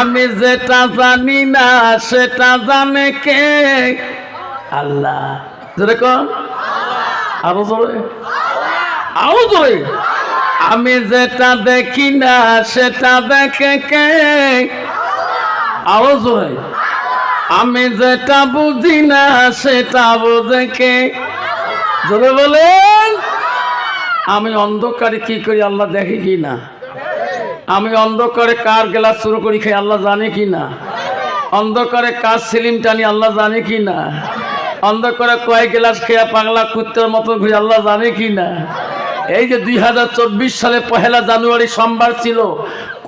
আমি যেটা জানি না, সেটা জানে কে? আল্লাহ। যেরকম আরও জোরে। আরও জোরে। আমি যেটা দেখি না, সেটা দেখে কে? আরও জোরে। আমি যেটা বুঝি না, সেটা বোঝে কে? জোরে বলেন। আমি অন্ধকারে কি করি, আল্লাহ দেখি কি না? আমি অন্ধকারে কার গ্লাস শুরু করি খাই, আল্লাহ জানে কি না? অন্ধকারে কার সিলিম টানি, আল্লাহ জানে কি না? অন্ধকারে কয় গ্লাস খেয়া পাগলা কুত্তের মতো ঘুরে, আল্লাহ জানে কি না? এই যে দুই হাজার চব্বিশ সালে পহেলা জানুয়ারি সোমবার ছিল,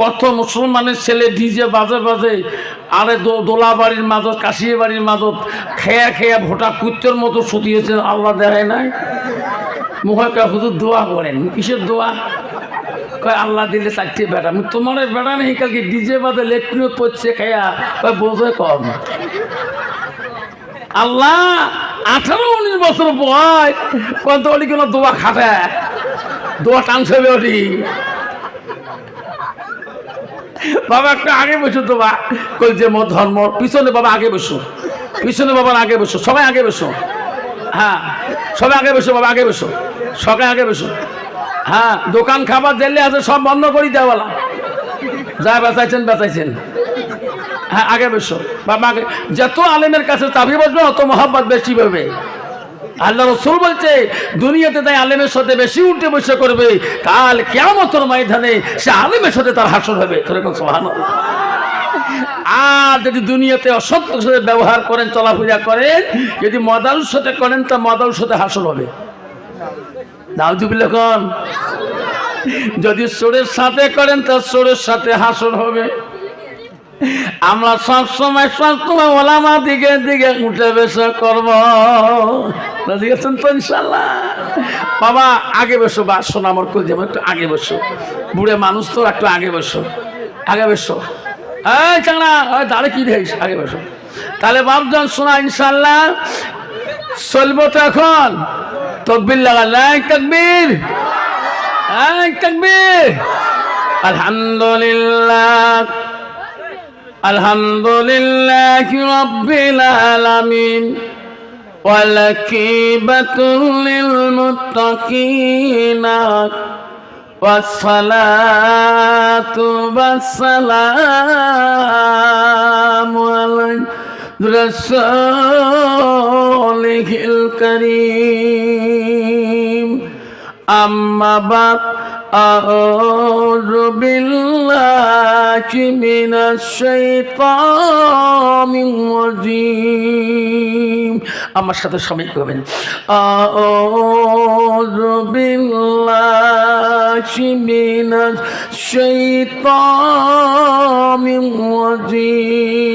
কত মুসলমানের ছেলে ডিজে বাজে বাজে, আরে দোলা বাড়ির মাদত কাশিয়ে বাড়ির মাদত খেয়া খেয়া ভোটা কুত্তের মতো শুতিয়েছে, আল্লাহ দেখায় নাই? মুখে হুজুর দোয়া করেন, কিসের দোয়া? কয়, আল্লাহ দিলে চারটে বেড়া। তোমার বেড়া নেই, কালকে ডিজে বাদে লেট্রিনে পড়ছে, খেয়া কয়, বোঝে কম। আল্লাহ, আঠারো উনিশ বছর বয়স কত ওটি কোনো দোয়া খাটে, দোয়া টানছে ওটি বাবা, একটু আগে বসো তো বা কই যে মোর ধর্ম, পিছনে বাবা আগে বসো, পিছনে বাবার আগে বসো, সবাই আগে বসো। হ্যাঁ সবাই আগে বসো, বাবা আগে বসো, সবাই আগে বসো। হ্যাঁ দোকান খাবার দিলে আছে, সব বন্ধ করি দেওয়ালা। যা বেচাইছেন বেচাইছেন। হ্যাঁ আগে বাবা, আগে যত আলেমের কাছে চাবি বসবে, অত মহাব্বত বেশি পাবে আল্লাহ রসুল বলছে, দুনিয়াতে তাই আলেমের সাথে বেশি উল্টে বসে করবে। কাল কেমতর ময়দানে সে আলেমের সাথে তার হাসর হবে। আর যদি দুনিয়াতে অসত্যের সাথে ব্যবহার করেন, চলাফেরা করেন, যদি মদালুর সাথে করেন, তা মদালুর সাথে হাসর হবে। দাউজুবিল্লাখন যদি সোরের সাথে করেন, তা সোরের সাথে হাসর হবে। আমরা সব সময় সব সময় ওলামা দিকে দিকে উঠে বেসে করব। আছেন তো ইনশাল্লাহ বাবা, আগে বসো, বা শোনা আমার কই যাব, একটু আগে বসো। বুড়ে মানুষ তো, একটু আগে বসো। আগে বসো। এই ওই দাঁড়ে কি দেখিস? আগে বসো। তাহলে বাপজন শোনা ইনশাল্লাহ চলবো তো এখন। তকবির লাগা নাই তকবির এই তকবির আলহামদুলিল্লাহ الحمد لله رب العالمين والكيبة للمتقين والصلاة والسلام على رسوله الكريم أما بعد أعوذ بالله من الشيطان الرجيم আমার সাথে সবাই করবেন أعوذ بالله من الشيطان الرجيم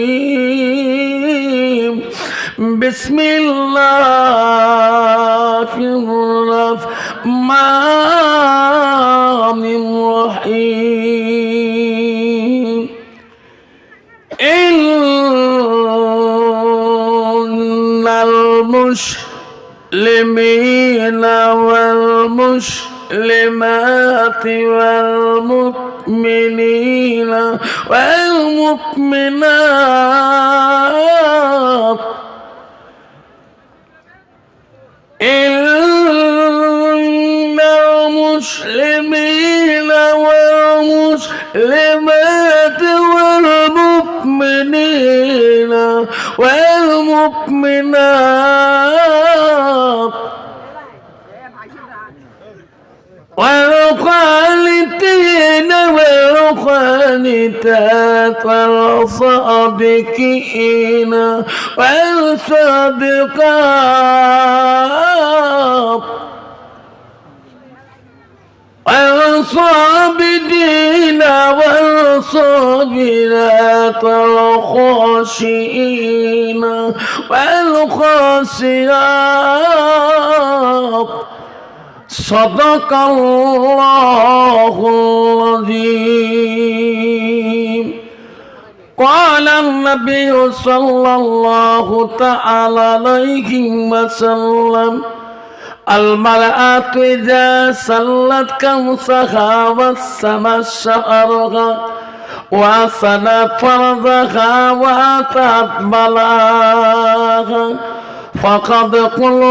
بسم الله الرحمن الرحيم. إن المسلمين والمسلمات والمؤمنين والمؤمنات إن المسلمين والمسلمات والمؤمنين والمؤمنات والقانتين والقانتات والصادقين والصادقات والصابدين والصابرات والخاشئين والخاسرات صدق الله العظيم قال النبي صلى الله تعالى عليه وسلم المرأة إذا سلت كمسها والسما شعرها وصلت فرضها واتت بلاغا فقد كل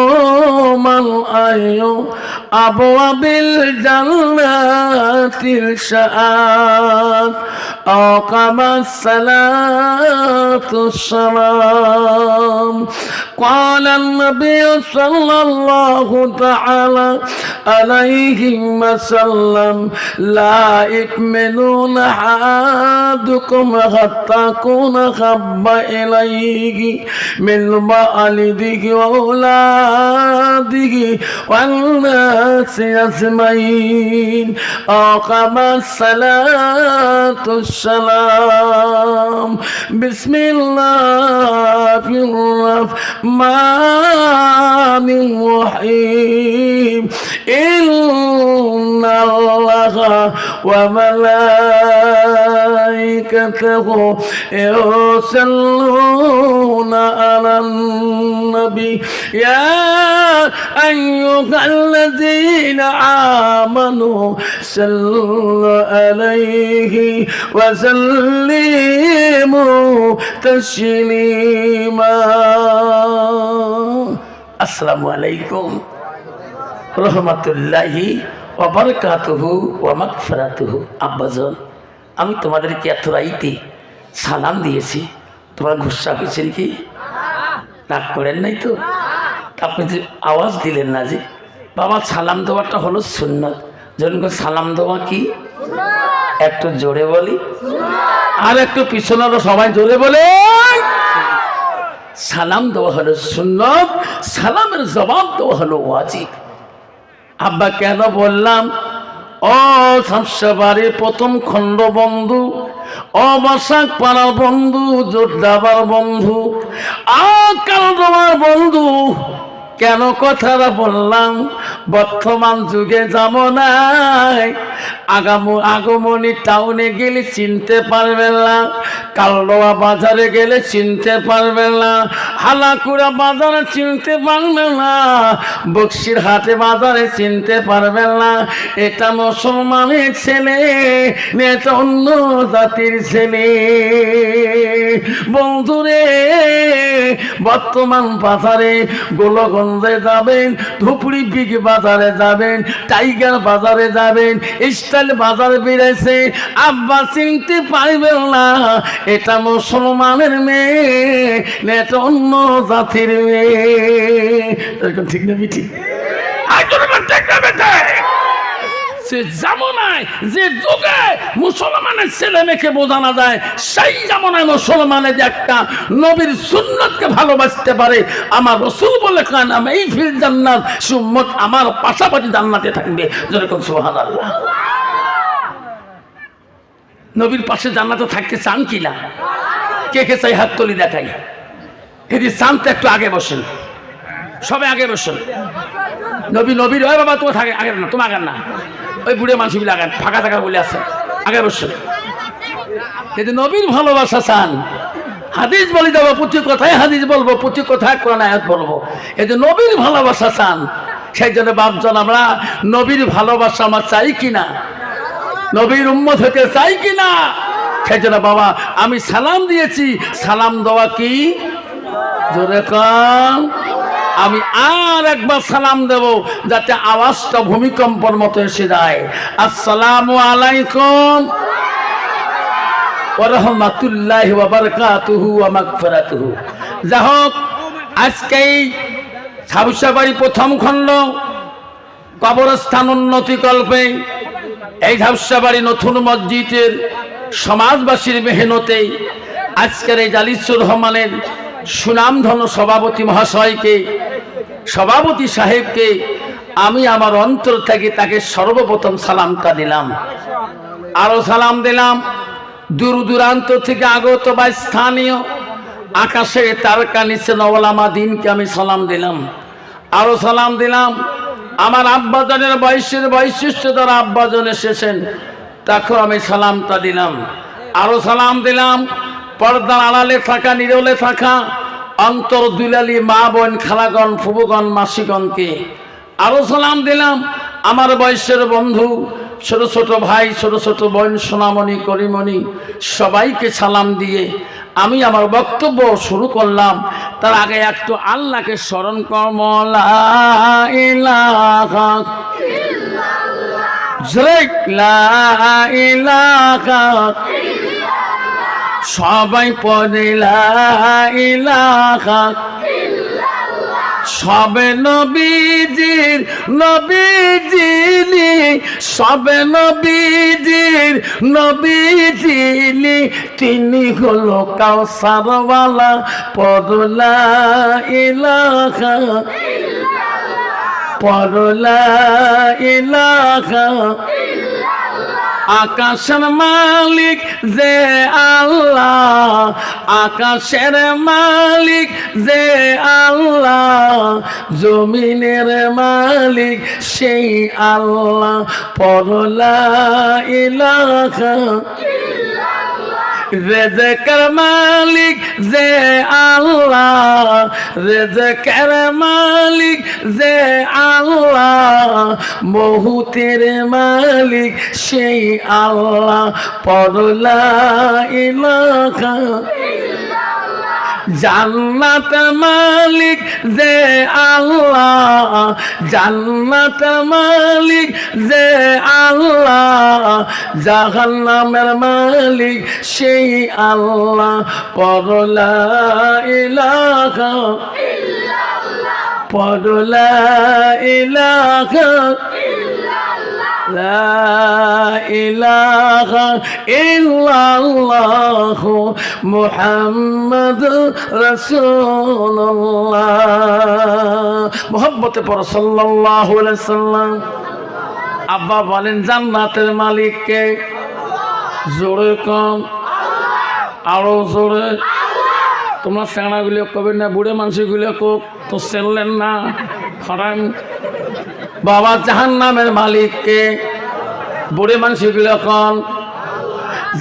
من أي أبواب الجنة الشآت أقام الصلاة السلام قال النبي صلى الله تعالى عليه وسلم لا يؤمنون أحدكم حتى يكون خب إليه من والده وأولاده والناس أجمعين أقام الصلاة السلام بسم الله الرحمن الرحيم إن الله وملائكته يصلون على النبي يا أيها الذين آمنوا صلوا عليه وسلموا تسليما السلام عليكم রহমতুল্লাহি ওবরকাতুহু ওয়া মাগফিরাতুহু আব্বাজান আমি তোমাদেরকে এত রাইতে সালাম দিয়েছি। তোমরা গুসা হয়েছেন কি? রাগ করেন নাই তো? আপনি যে আওয়াজ দিলেন না যে বাবা সালাম দেওয়াটা হলো সুন্নত। যখন সালাম দেওয়া কি? একটু জোরে বলি। আর একটু পিছনেরও সবাই জোরে বলে। সালাম দেওয়া হলো সুন্নত। সালামের জবাব দেওয়া হলো ওয়াজিব। আব্বা কেন বললাম? ও প্রথম খণ্ড বন্ধু অবাসাক পাড়ার বন্ধু, জোরদাবার বন্ধু আকাল তোমার বন্ধু, কেন কথাটা বললাম? বর্তমান যুগে যাব নাই। আগাম, আগমনী টাউনে গেলে চিনতে পারবেন না। কালডোয়া বাজারে গেলে চিনতে পারবেন না। হালাকুড়া বাজারে চিনতে পারবেন না, বক্সির হাটে বাজারে চিনতে পারবেন না। এটা মুসলমানের ছেলে এটা অন্য জাতির ছেলে। বন্ধুরে, বর্তমান বাজারে গোলগঞ্জে যাবেন ধুপুরি বিগ বাজারে যাবেন, টাইগার বাজারে যাবেন, স্টাইল বাজারে বেড়েছে, আব্বা চিনতে পারবেন না। এটা মুসলমানের মেয়ে এটা অন্য জাতির মেয়ে। ঠিক না বিটি। সে জামনায় যে যুগে মুসলমানের ছেলে মেয়েকে বোঝানো যায় সেই জামনায় মুসলমানের যে একটা নবীর সুন্নতকে ভালোবাসতে পারে আমার রসুল বলে কান আমি এই ফিল জান্নাত সুম্মত আমার পাশাপাশি জান্নাতে থাকবে। যেরকম সুহান আল্লাহ নবীর পাশে জান্নাতে থাকতে চান কিনা কে কে চাই হাত তলি দেখাই? এদি চান তো একটু আগে বসেন। সবে আগে বসেন। নবী, নবীর হয় বাবা, তোমার থাকে আগে না, তোমার না। ওই বুড়ে মানুষগুলো আগে ফাঁকা থাকা বলে আছে। আগে বসেন। কিন্তু নবীর ভালোবাসা চান। হাদিস বলি যাব প্রতি কথায় হাদিস বলব, প্রতি কথায় কোরআন আয়াত বলব। যে নবীর ভালোবাসা চান। সেই জন্য বাপজন, আমরা নবীর ভালোবাসা আমার চাই কিনা নবীর উম্মত হতে চাই কিনা সেই জন্য বাবা, আমি সালাম দিয়েছি। সালাম দেওয়া কি? আমি আর একবার সালাম দেব যাতে আওয়াজটা ভূমিকম্পর মতো এসে যায়। আসসালামু আলাইকুম। ওরহমাতুল্লাহ বারকাতুহু ওয়া মাগফিরাতুহু। যা হোক আজকে এই সাবুসাবাড়ি প্রথম খণ্ড। কবরস্থান উন্নতি কল্পে এই ঝাপসাবাড়ি নতুন মসজিদের সমাজবাসীর মেহনতে আজকের এই জালিসুর রহমানের সুনামধন সভাপতি মহাশয়কে, সভাপতি সাহেবকে আমি আমার অন্তর থেকে তাকে সর্বপ্রথম সালামটা দিলাম। আরও সালাম দিলাম। দূর দূরান্ত থেকে আগত বা স্থানীয় আকাশে তারকা নিচে নবলামা দিনকে আমি সালাম দিলাম। আরও সালাম দিলাম। আমার আব্বাজনের বয়সের বৈশিষ্ট্য দ্বারা আব্বাজন এসেছেন, তাকেও আমি সালামটা দিলাম। আরও সালাম দিলাম। পর্দার আড়ালে থাকা, নিরলে থাকা, অন্তর দুলালি মা বোন, খালাগণ, ফুবুগণ, মাসিগণকে। আরও সালাম দিলাম আমার বয়সের বন্ধু, ছোট ছোট ভাই, ছোট ছোট বোন, সোনামণি, করিমণি, সবাইকে সালাম দিয়ে আমি আমার বক্তব্য শুরু করলাম। তার আগে একটু আল্লাহকে স্মরণ কর্মলা ইলাহা সবাই লা ইলাহা সবে নবীজির নবীজিনি সবে নবীজির নবীজিনি তিনি হলো কাউসারওয়ালা পদলা ইলাহা পদলা ইলাহা আকাশের মালিক যে আল্লাহ আকাশের মালিক যে আল্লাহ জমিনের মালিক সেই আল্লাহ। পরলা ইলাহা রেজেকের মালিক যে আল্লাহ রেজকের মালিক যে আল্লাহ বহুতের মালিক সেই আল্লাহ। পরলা ইলাকা জান্নাত মালিক যে আল্লাহ জান্নাত মালিক যে আল্লাহ, জাহান্নামের মালিক সেই আল্লাহ পরলা ইলাকা পরলা ইলাকা لا إله إلا الله محمد رسول الله মোহাম্মতে পর সাল্লাল্লাহু আলাইহি সাল্লাম আব্বা বলেন জান্নাতের মালিককে জোরে কম আরো জোরে তোমরা সেনাগুলো কবে না বুড়ে মানুষগুলো কোক তো চেনলেন না ফরান বাবা জাহান নামের মালিককে। বুড়ে মানুষগুলো কন?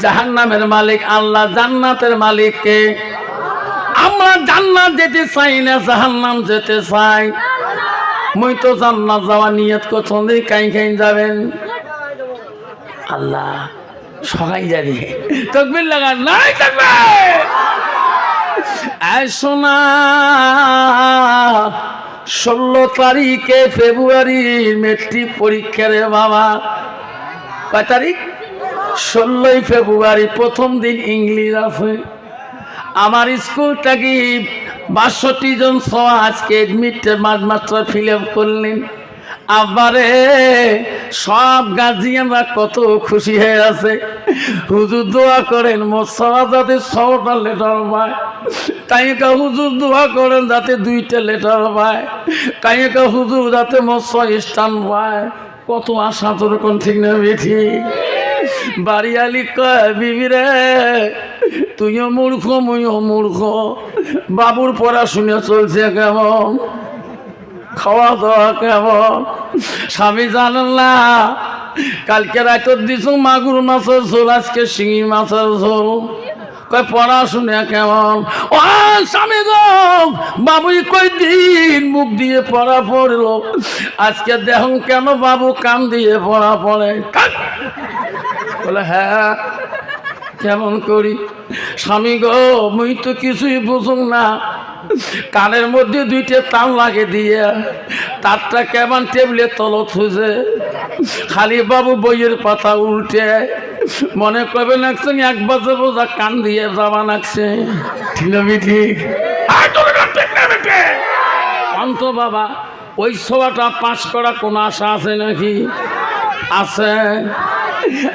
জাহান নামের মালিক, আল্লাহ জান্নাতের মালিককে। আমরা জান্নাত যেতে চাই না, জাহান্নাম যেতে চাই। মুই তো জান্নাত যাওয়া নিয়ত করছেন কাই কাই যাবেন। আল্লাহ সবাই যাবে। তকবির লাগা নাই থাকবে শোনা ষোলো তারিখে ফেব্রুয়ারি মেট্রিক পরীক্ষা রে বাবা। কয় তারিখ? ষোলোই ফেব্রুয়ারি, প্রথম দিন ইংলিশ আছে। আমার স্কুলটা কি বাষট্টি জন সহ আজকে এডমিট মাত্র ফিল আপ করলেন। আবারে সব গার্জিয়ানরা কত খুশি হয়ে আছে। হুজুর দোয়া করেন মোসাফা যাতে ছটা লেটার পায়। কাইকা হুজুর দোয়া করেন যাতে দুইটা লেটার পায়। কাইকা হুজুর যাতে মৎস্য স্থান পায়। কত আশা তোর কোন ঠিক না বেঠি বাড়িয়ালি কয়, বিবি রে, তুইও মূর্খ, মুইও মূর্খ। বাবুর পড়াশুনে চলছে কেমন? খাওয়া দাওয়া কেমন? স্বামী জানেন না কালকে রাতর দিছো মাগুর মাছের ঝোল, আজকে শিঙি মাছের ঝোল। পড়াশুনে কেমন? বাবুই কই দিন মুখ দিয়ে পড়া পড়ল। আজকে কেন বাবু দিয়ে পড়া পড়ে? বলে হ্যাঁ কেমন করি? স্বামী গো, মুই তো কিছুই বুঝুন না। কানের মধ্যে দুইটা তাল লাগে দিয়ে তারটা কেমন টেবিলে তলত খুঁজে খালি বাবু বইয়ের পাতা উল্টে মনে করবে নাকছেন এক বছর বোঝা কান দিয়ে যাবা নাকছে ঠিক অন্ত বাবা ওই সভাটা পাশ করা কোনো আশা আছে নাকি? আছে।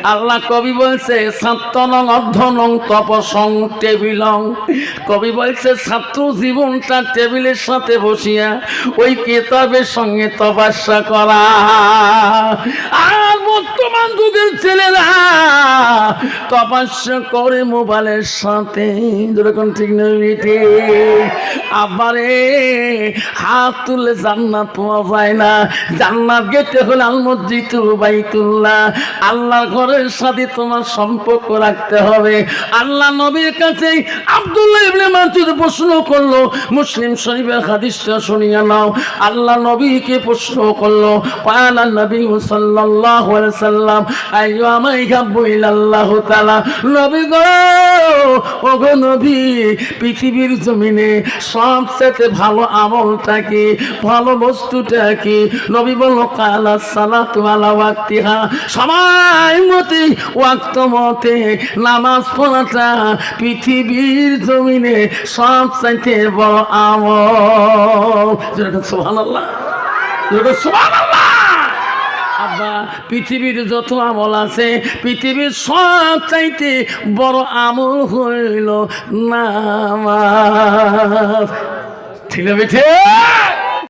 আল্লাহ কবি বলছে অধ্যনং, তপসং, টেবিলং। কবি বলছে, ছাত্র জীবনটা টেবিলের সাথে বসিয়া ওই কেতাবের সঙ্গে তপাস্যা করা। আর বর্তমান যুগের ছেলেরা করে মোবাইলের সাথে। যেরকম ঠিক নয় আবারে হাত তুলে জান্নাত পাওয়া যায় না। জান্নাত গেতে হলে বাইতুল্লাহ। ঘরের সাথে তোমার সম্পর্ক রাখতে হবে। আল্লাহ নবীর কাছে আব্দুল্লাহ ইবনে প্রশ্ন করল, মুসলিম শরীফের হাদিসটা শুনিয়া নাও। আল্লাহ নবীকে প্রশ্ন করল পায়ালা নবী আলাইহি সাল্লাম, আইয়ো আমায় গাব্বইল আল্লাহ তাআলা। নবী গো, ওগো নবী, পৃথিবীর জমিনে সবচেয়ে ভালো আমলটা কি, ভালো বস্তুটা কি? নবী বলল, কালা সালাতু আলা ওয়াক্তিহা। সময় মতে ওয়াক্ত মতে নামাজ পড়াটা পৃথিবীর জমিনে সবচাইতে বড় আমল। যেটা সুবহানাল্লাহ। সুবহানাল্লাহ। আব্বা পৃথিবীর যত আমল আছে পৃথিবীর সব চাইতে বড় আমল হইল না ঠিক আছে